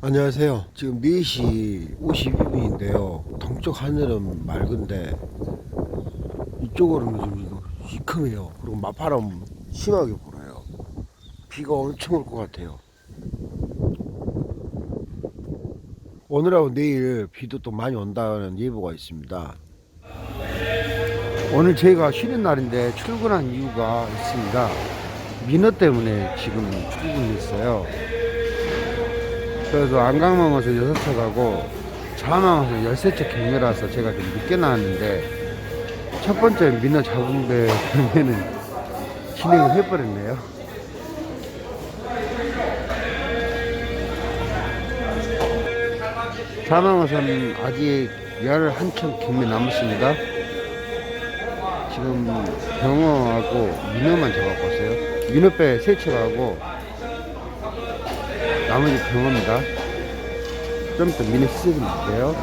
안녕하세요. 지금 4시 52분인데요. 동쪽 하늘은 맑은데 이쪽으로는 좀 시큼해요. 그리고 맞바람 심하게 불어요. 비가 엄청 올 것 같아요. 오늘하고 내일 비도 또 많이 온다는 예보가 있습니다. 오늘 저희가 쉬는 날인데 출근한 이유가 있습니다. 민어 때문에 지금 출근했어요. 그래서 안강망에서 여섯 차 가고 자망에서 열세 차 경매라서 제가 좀 늦게 나왔는데 첫 번째 민어 배 경매는 진행을 해버렸네요. 자망에서는 아직 11천 경매 남았습니다. 지금 병어하고 민어만 잡아고 왔어요. 민어배 세 차가고 나머지 병어입니다. 좀 이따 미니 시즌 볼게요.